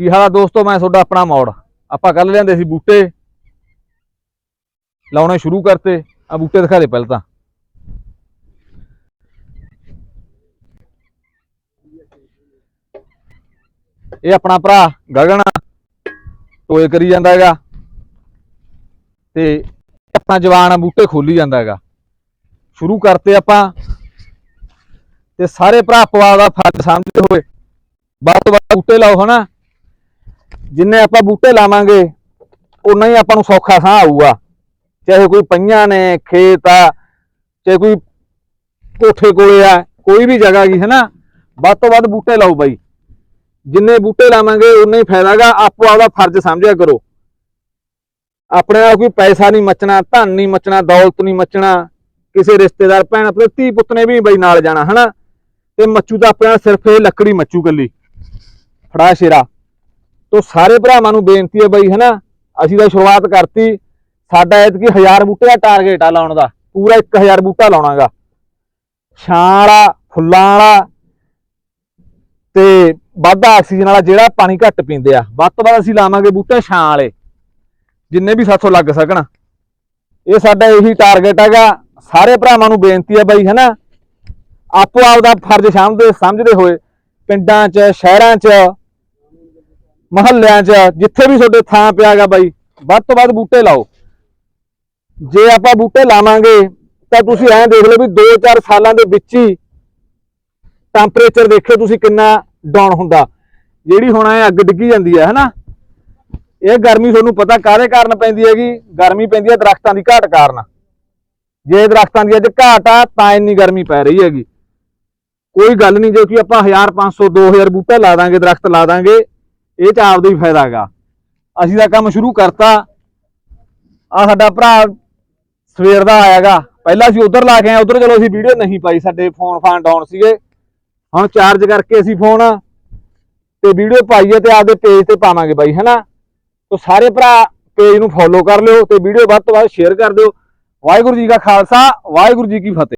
ਕੀ ਹਾਲ ਦੋਸਤੋ? ਮੈਂ ਤੁਹਾਡਾ ਆਪਣਾ ਮੌੜ। ਆਪਾਂ ਕੱਲ ਲਿਆਂਦੇ ਸੀ ਬੂਟੇ। ਲਾਉਣੇ ਸ਼ੁਰੂ ਕਰਤੇ। ਆ ਬੂਟੇ ਦਿਖਾ ਦੇ ਪਹਿਲਾਂ ਤਾਂ। ਇਹ ਆਪਣਾ ਭਰਾ ਗਗਨ ਟੋਏ ਕਰੀ ਜਾਂਦਾ ਹੈਗਾ। ਤੇ ਆਪਣਾ ਜਵਾਨ ਬੂਟੇ ਖੋਲੀ ਜਾਂਦਾ ਹੈਗਾ। ਸ਼ੁਰੂ ਕਰਤੇ ਆਪਾਂ। ਤੇ ਸਾਰੇ ਭਰਾ ਪਵਾ ਦਾ ਫਰਜ਼ ਸਮਝਦੇ ਹੋਏ। ਵੱਧ ਤੋਂ ਵੱਧ ਬੂਟੇ ਲਾਓ ਹਨਾ। ਜਿੰਨੇ ਆਪਾਂ ਬੂਟੇ ਲਾਵਾਂਗੇ ਉਨਾ ਹੀ ਆਪਾਂ ਨੂੰ ਸੌਖਾ ਸਾਹ ਆਊਗਾ। ਚਾਹੇ ਕੋਈ ਪਈਆਂ ਨੇ, ਖੇਤ ਆ, ਚਾਹੇ ਕੋਈ ਕੋਠੇ ਕੋਲੇ ਆ, ਕੋਈ ਵੀ ਜਗ੍ਹਾ ਗਈ ਹੈ ਨਾ ਵੱਧ ਤੋਂ ਵੱਧ ਬੂਟੇ ਲਾਓ ਬਾਈ। ਜਿੰਨੇ ਬੂਟੇ ਲਾਵਾਂਗੇ ਉਨਾ ਹੀ ਫਾਇਦਾਗਾ ਆਪੋ ਆਪਦਾ ਫਰਜ਼ ਸਮਝਿਆ ਕਰੋ। ਆਪਣੇ ਨਾਲ ਕੋਈ ਪੈਸਾ ਨਹੀਂ ਮੱਚਣਾ, ਧਨ ਨਹੀਂ ਮੱਚਣਾ, ਦੌਲਤ ਨਹੀਂ ਮੱਚਣਾ। ਕਿਸੇ ਰਿਸ਼ਤੇਦਾਰ, ਭੈਣ ਆਪਣੇ ਧੀ ਪੁੱਤ ਨੇ ਵੀ ਬਈ ਨਾਲ ਜਾਣਾ, ਹਨਾ? ਤੇ ਮੱਚੂ ਤਾਂ ਆਪਣੇ ਨਾਲ ਸਿਰਫ ਇਹ ਲੱਕੜੀ ਮੱਚੂ ਕੱਲੀ। ਫੜਾ ਸ਼ੇਰਾ। ਤੋ ਸਾਰੇ ਭਰਾਵਾਂ ਨੂੰ ਬੇਨਤੀ ਹੈ ਬਈ, ਹਨਾ? ਅਸੀਂ ਤਾਂ ਸ਼ੁਰੂਆਤ ਕਰਤੀ। ਸਾਡਾ ਐਤਕੀ 1000 ਬੂਟੇ ਦਾ ਟਾਰਗੇਟ ਆ ਲਾਉਣ ਦਾ। ਪੂਰਾ 1000 ਬੂਟਾ ਲਾਉਣਾਗਾ। ਛਾਂ ਵਾਲਾ, ਫੁੱਲਾਂ ਵਾਲਾ ਤੇ ਵਾਧਾ ਆਕਸੀਜਨ ਵਾਲਾ ਜਿਹੜਾ ਪਾਣੀ ਘੱਟ ਪੀਂਦੇ ਆ। ਵੱਧ ਤੋਂ ਵੱਧ ਅਸੀਂ ਲਾਵਾਂਗੇ ਬੂਟੇ ਛਾਂ ਵਾਲੇ। ਜਿੰਨੇ ਵੀ ਸਾਥੋਂ ਲੱਗ ਸਕਣ। ਇਹ ਸਾਡਾ ਇਹੀ ਟਾਰਗੇਟ ਹੈਗਾ। ਸਾਰੇ ਭਰਾਵਾਂ ਨੂੰ ਬੇਨਤੀ ਹੈ ਬਈ, ਹਨਾ? ਆਪੋ ਆਪ ਦਾ ਫਰਜ਼ ਸਮਝਦੇ ਸਮਝਦੇ ਹੋਏ ਪਿੰਡਾਂ 'ਚ, ਸ਼ਹਿਰਾਂ 'ਚ ਮਹੱਲਿਆਂ 'ਚ, ਜਿੱਥੇ ਵੀ ਤੁਹਾਡੇ ਥਾਂ ਪਿਆਗਾ ਬਾਈ, ਵੱਧ ਤੋਂ ਵੱਧ ਬੂਟੇ ਲਾਓ। ਜੇ ਆਪਾਂ ਬੂਟੇ ਲਾਵਾਂਗੇ, ਤਾਂ ਤੁਸੀਂ ਐਂ ਦੇਖ ਲਓ ਵੀ 2-4 ਸਾਲਾਂ ਦੇ ਵਿੱਚ ਹੀ ਟੈਂਪਰੇਚਰ ਦੇਖਿਓ ਤੁਸੀਂ ਕਿੰਨਾ ਡਾਊਨ ਹੁੰਦਾ। ਜਿਹੜੀ ਹੁਣ ਐ ਅੱਗ ਡਿੱਗੀ ਜਾਂਦੀ ਹੈ, ਹਨਾ? ਇਹ ਗਰਮੀ ਤੁਹਾਨੂੰ ਪਤਾ ਕਾਹਦੇ ਕਾਰਨ ਪੈਂਦੀ ਹੈਗੀ? ਗਰਮੀ ਪੈਂਦੀ ਹੈ ਦਰਖਤਾਂ ਦੀ ਘਾਟ ਕਾਰਨ। ਜੇ ਦਰਖਤਾਂ ਦੀ ਅੱਜ ਘਾਟ ਆ, ਤਾਂ ਇੰਨੀ ਗਰਮੀ ਪੈ ਰਹੀ ਹੈਗੀ। ਕੋਈ ਗੱਲ ਨਹੀਂ, ਜੇ ਕਿ ਆਪਾਂ 1000 500 2000 ਬੂਟਾ ਲਾ ਦਾਂਗੇ, ਦਰਖਤ ਲਾ ਦਾਂਗੇ ਇਹ ਚ ਆਪਦਾ ਹੀ ਫਾਇਦਾ ਹੈਗਾ। ਅਸੀਂ ਤਾਂ ਕੰਮ ਸ਼ੁਰੂ ਕਰਤਾ। ਆ ਸਾਡਾ ਭਰਾ ਸਵੇਰ ਦਾ ਆਇਆਗਾ ਪਹਿਲਾਂ ਅਸੀਂ ਉਧਰ ਲਾ ਕੇ ਆਏ, ਉਧਰ ਚਲੋ ਅਸੀਂ ਵੀਡੀਓ ਨਹੀਂ ਪਾਈ, ਸਾਡੇ ਫੋਨ ਫਾਨ ਡਾਊਨ ਸੀਗੇ। ਹੁਣ ਚਾਰਜ ਕਰਕੇ ਅਸੀਂ ਫੋਨ ਤੇ ਵੀਡੀਓ ਪਾਈਏ ਤੇ ਆਪਦੇ ਪੇਜ ਤੇ ਪਾਵਾਂਗੇ ਬਾਈ, ਹੈਨਾ? ਤੋ ਸਾਰੇ ਭਰਾ ਪੇਜ ਨੂੰ ਫੋਲੋ ਕਰ ਲਿਓ ਤੇ ਵੀਡੀਓ ਵੱਧ ਤੋਂ ਵੱਧ ਸ਼ੇਅਰ ਕਰ ਦਿਓ। ਵਾਹਿਗੁਰੂ ਜੀ ਕਾ ਖਾਲਸਾ, ਵਾਹਿਗੁਰੂ ਜੀ ਕੀ ਫਤਿਹ।